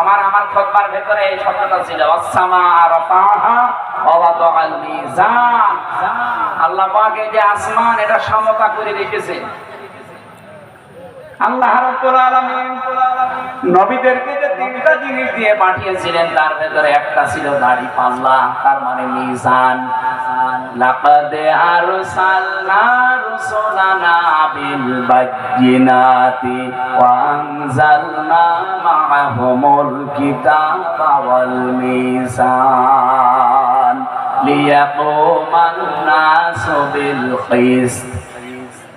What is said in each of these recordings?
আমার আমার খতবার ভেতরে এই শব্দটা ছিল। আল্লাহ যে আসমান, এটা সমতা করে রেখেছে। আল্লাহ জিনিস দিয়ে পাঠিয়েছিলেন, তার ভেতরে একটা ছিল দাড়ি পাল্লা, তার মানে মা'আহুমুল কিতাবা ওয়াল মিজান লিয়াকুমান নাসু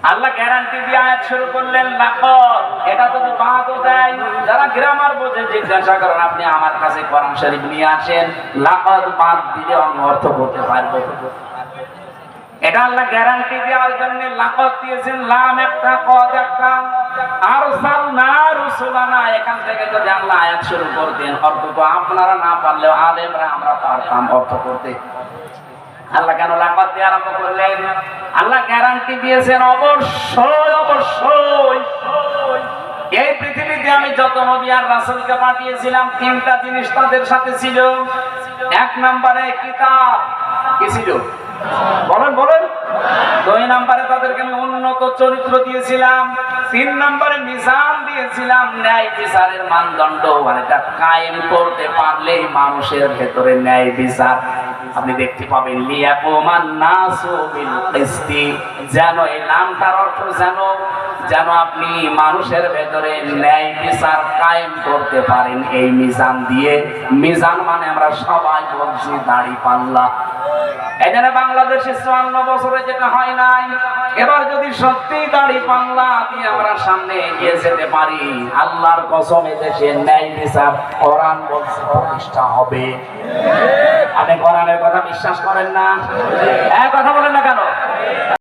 আল্লাহ গ্যারান্টি দিয়ে আয়াত শুরু করলেন, লাকদ এটা যদি বাদও দেয়। যারা গ্রামার বোঝে, জিজ্ঞাসা করেন, আপনি আমার কাছে কোরআন শরীফ নিয়ে আসেন? লাকদ বাদ দিলে আমি অর্থ করতে পারব। এটা আল্লাহ গ্যারান্টি দেওয়ার জন্য লাকদ দিয়েছেন, লাম একটা, কদ একটা। রুসুলানা এখান থেকে যদি আয়াত শুরু করতেন অর্থ আপনারা না পারলেও আলেমরা আমরা পারতাম অর্থ করতে। আল্লাহ কেন দিয়ে আরম্ভ করলেন? আল্লাহ গ্যারান্টি দিয়েছেন, অবশ্যই অবশ্যই। এই পৃথিবীতে আমি যত নবী আর পাঠিয়েছিলাম, তিনটা জিনিস তাদের সাথে ছিল। এক নম্বরে কিতাব। কি ছিল? বলেন বলেন। দুই নম্বরে তাদেরকে আমি উন্নত চরিত্র দিয়েছিলাম। তিন নম্বরে মিজান দিয়েছিলাম, ন্যায় বিচারের মানদণ্ড। মানে এটা কায়েম করতে পারলেই মানুষের ভেতরে ন্যায় বিচার। আপনি দেখতে পাবেন, লিয়াকুমান নাসু বিল কিসতি। যেন এই নামটার অর্থ যেন যেন আপনি মানুষের ভেতরে ন্যায় বিচার কায়েম করতে পারেন। এই মিজান দিয়ে, মিজান মানে আমরা সবাই বলছি দাড়ি পাল্লা। এই জন্য বাংলাদেশে চুয়ান্ন বছরে যেটা হয় নাই, এবার যদি সত্যি দাড়ি পাল্লা দিয়ে আমরা সামনে এগিয়ে যেতে পারি, আল্লাহর কসম দেশে ন্যায় বিচার কোরআন বলছে প্রতিষ্ঠা হবে। আপনি কোরআনের কথা বিশ্বাস করেন না? এক কথা বলেন না কেন?